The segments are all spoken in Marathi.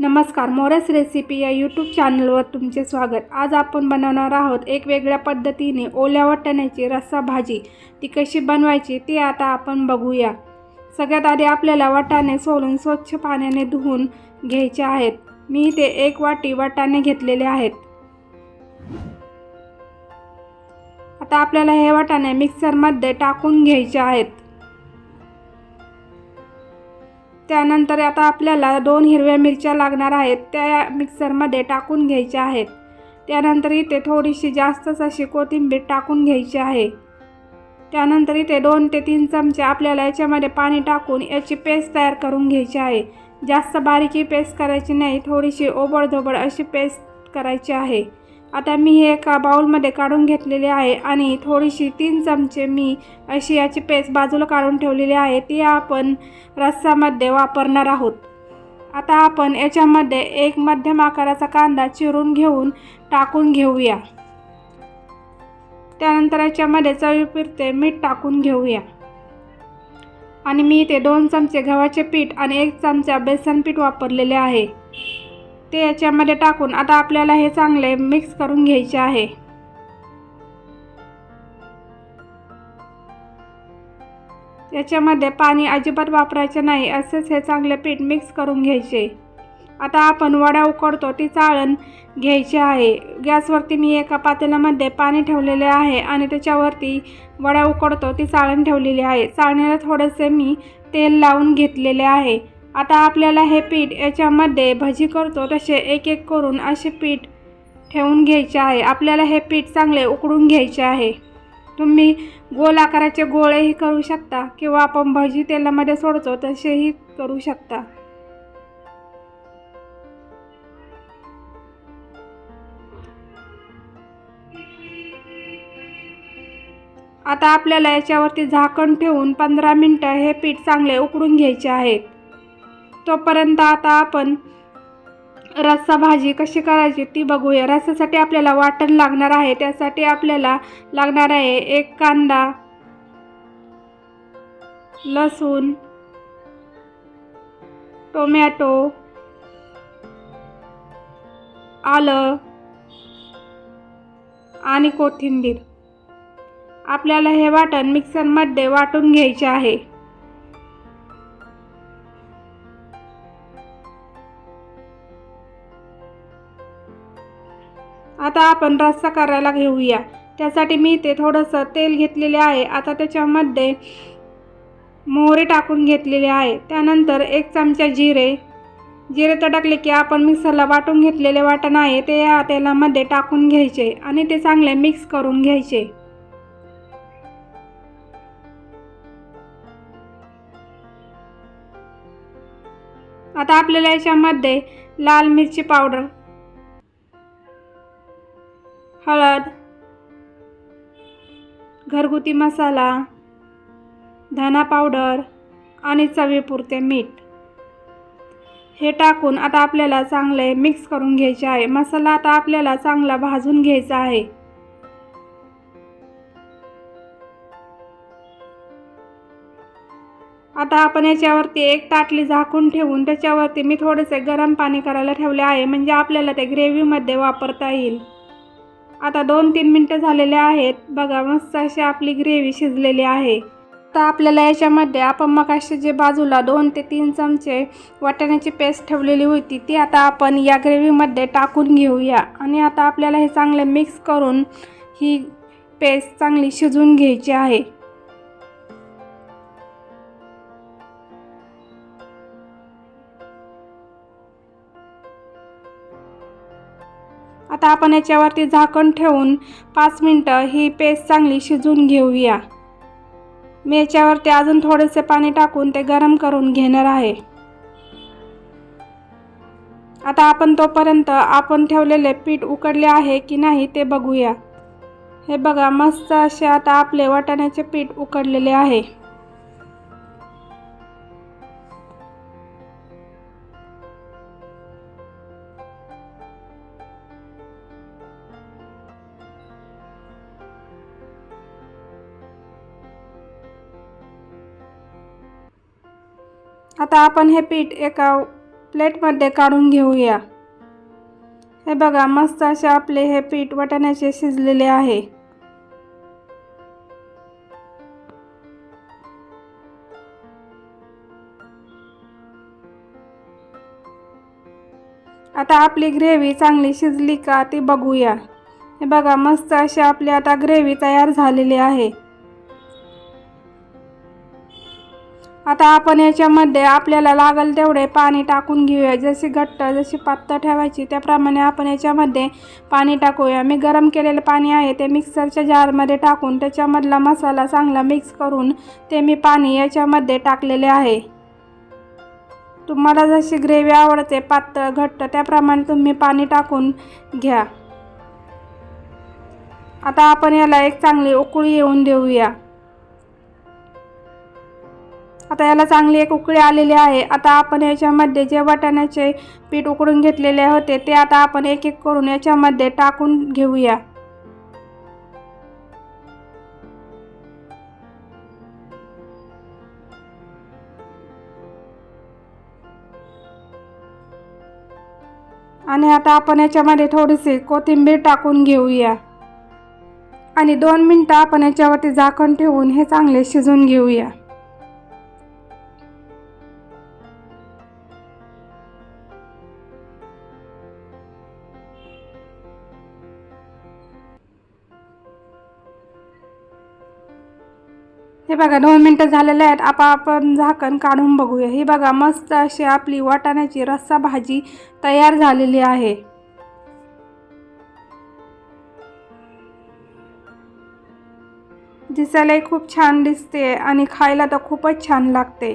नमस्कार मोरस रेसिपी या यूट्यूब चॅनलवर तुमचे स्वागत. आज आपण बनवणार आहोत एक वेगळ्या पद्धतीने ओल्या वाटण्याची रस्सा भाजी. ती कशी बनवायची ती आता आपण बघूया. सगळ्यात आधी आपल्याला वाटाणे सोलून स्वच्छ पाण्याने धुवून घ्यायचे आहेत. मी इथे एक वाटी वाटाणे घेतलेले आहेत. आता आपल्याला हे वाटाणे मिक्सरमध्ये टाकून घ्यायचे आहेत. त्यानंतर आता आपल्याला दोन हिरव्या मिरच्या लागणार आहेत त्या मिक्सरमध्ये टाकून घ्यायच्या आहेत. त्यानंतर इथे थोडीशी जास्तच अशी कोथिंबीर टाकून घ्यायची आहे. त्यानंतर इथे दोन ते तीन चमचे आपल्याला याच्यामध्ये पाणी टाकून याची पेस्ट तयार करून घ्यायची आहे. जास्त बारीकी पेस्ट करायची नाही थोडीशी ओबडधोबड अशी पेस्ट करायची आहे. आता मी हे एका बाऊलमध्ये काढून घेतलेले आहे आणि थोडीशी तीन चमचे मी अशी याची पेस्ट बाजूला काढून ठेवलेली आहे ती आपण रस्सामध्ये वापरणार आहोत. आता आपण याच्यामध्ये एक मध्यम आकाराचा कांदा चिरून घेऊन टाकून घेऊया. त्यानंतर याच्यामध्ये चवीपुरते मीठ टाकून घेऊया. आणि मी इथे दोन चमचे गव्हाचे पीठ आणि एक चमचा बेसन पीठ वापरलेले आहे. ते याच्यामध्ये टाकून आता आपल्याला हे चांगले मिक्स करून घ्यायचे आहे. याच्यामध्ये पाणी अजिबात वापरायचे नाही असेच हे चांगले पीठ मिक्स करून घ्यायचे. आता आपण वड्या उकडतो ती चाळण घ्यायची आहे. गॅसवरती मी एका पातेल्यामध्ये पाणी ठेवलेले आहे आणि त्याच्यावरती वड्या उकडतो ती चाळण ठेवलेली आहे. चाळणीला थोडेसे मी तेल लावून घेतलेले आहे. आता आपल्याला हे पीठ याच्यामध्ये भजी करतो तसे एक एक करून असे पीठ ठेवून घ्यायचे आहे. आपल्याला हे पीठ चांगले उकडून घ्यायचे आहे. तुम्ही गोल आकाराचे गोळेही करू शकता किंवा आपण भजी तेलामध्ये सोडतो तसेही करू शकता. आता आपल्याला याच्यावरती झाकण ठेवून पंधरा मिनटं हे पीठ चांगले उकडून घ्यायचे आहे. तोपर्यंत आता आपण रस्सा भाजी कशी करायची ती बघूया. रस्सासाठी आपल्याला वाटण लागणार आहे. त्यासाठी आपल्याला लागणार आहे एक कांदा लसूण टोमॅटो आलं आणि कोथिंबीर. आपल्याला हे वाटण मिक्सरमध्ये वाटून घ्यायचे आहे. आता आपण रस्सा करायला घेऊया. त्यासाठी मी इथे थोडंसं तेल घेतलेले आहे. आता त्याच्यामध्ये मोहरे टाकून घेतलेले आहे. त्यानंतर एक चमचा जिरे. जिरे तडकले की आपण मिक्सरला वाटून घेतलेले वाटण आहे ते या तेलामध्ये टाकून घ्यायचे आणि ते चांगले मिक्स करून घ्यायचे. आता आपल्याला याच्यामध्ये लाल मिरची पावडर हळद घरगुती मसाला धना पावडर आणि चवीपुरते मीठ. हे टाकून आता आपल्याला चांगले मिक्स करून घ्यायचे आहे. मसाला आता आपल्याला चांगला भाजून घ्यायचा आहे. आता आपण याच्यावरती एक ताटली झाकून ठेवून त्याच्यावरती मी थोडेसे गरम पाणी करायला ठेवले आहे. म्हणजे आपल्याला ते ग्रेव्हीमध्ये वापरता येईल. आता दोन तीन मिनटं झालेले आहेत. बघा मस्त अशी आपली ग्रेव्ही शिजलेली आहे. आता आपल्याला याच्यामध्ये आपण मग जे बाजूला दोन ते तीन चमचे वाटाण्याची पेस्ट ठेवलेली होती ती आता आपण या ग्रेव्हीमध्ये टाकून घेऊया. आणि आता आपल्याला हे चांगले मिक्स करून ही पेस्ट चांगली शिजून घ्यायची आहे. आता आपण याच्यावरती झाकण ठेवून पाच मिनटं ही पेस्ट चांगली शिजवून घेऊया. मी याच्यावरती अजून थोडेसे पाणी टाकून ते गरम करून घेणार आहे. आता आपण तोपर्यंत आपण ठेवलेले पीठ उकडले आहे की नाही ते बघूया. हे बघा मस्त असे आता आपले वाटाण्याचे पीठ उकडलेले आहे. आता आपण हे पीठ एका प्लेटमध्ये काढून घेऊया. हे बघा मस्त असे आपले हे पीठ वाटाण्याचे शिजलेले आहे. आता आपली ग्रेव्ही चांगली शिजली का ती बघूया. हे बघा मस्त अशी आपली आता ग्रेव्ही तयार झालेली आहे. आता आपण याच्यामध्ये आपल्याला लागेल तेवढे पाणी टाकून घेऊया. जशी घट्ट जशी पातळ ठेवायची त्याप्रमाणे आपण याच्यामध्ये पाणी टाकूया. मी गरम केलेलं पाणी आहे ते मिक्सरच्या जारमध्ये टाकून त्याच्यामधला मसाला चांगला मिक्स करून ते मी पाणी याच्यामध्ये टाकलेले आहे. तुम्हाला जशी ग्रेव्ही आवडते पातळ घट्ट त्याप्रमाणे तुम्ही पाणी टाकून घ्या. आता आपण याला एक चांगली उकळी येऊन देऊया. आता याला चांगली एक उकळी आलेली आहे. आता आपण याच्यामध्ये जे वाटाण्याचे पीठ उकडून घेतलेले होते ते आता आपण एक एक करून याच्यामध्ये टाकून घेऊया. आणि आता आपण याच्यामध्ये थोडीशी कोथिंबीर टाकून घेऊया. आणि दोन मिनटं आपण याच्यावरती झाकण ठेवून हे चांगले शिजून घेऊया. हे बघा दोन मिनटं झालेले आहेत. आपापण आपण झाकण काढून बघूया. ही बघा मस्त अशी आपली वाटाण्याची रस्सा भाजी तयार झालेली आहे. दिसायलाही खूप छान दिसते आणि खायला तर खूपच छान लागते.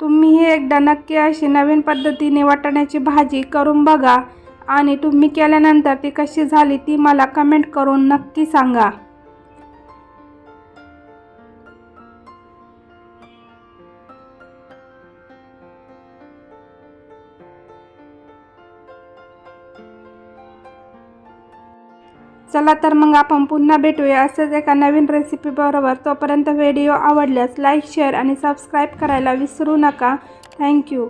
तुम्ही एकदा नक्की अशी नवीन पद्धतीने वाटाण्याची भाजी करून बघा आणि तुम्ही केल्यानंतर ती कशी झाली ती मला कमेंट करून नक्की सांगा. चला तर मग आपण पुन्हा भेटूया. असंच एका नवीन रेसिपीबरोबर तोपर्यंत व्हिडिओ आवडल्यास लाईक शेअर आणि सबस्क्राईब करायला विसरू नका. थँक्यू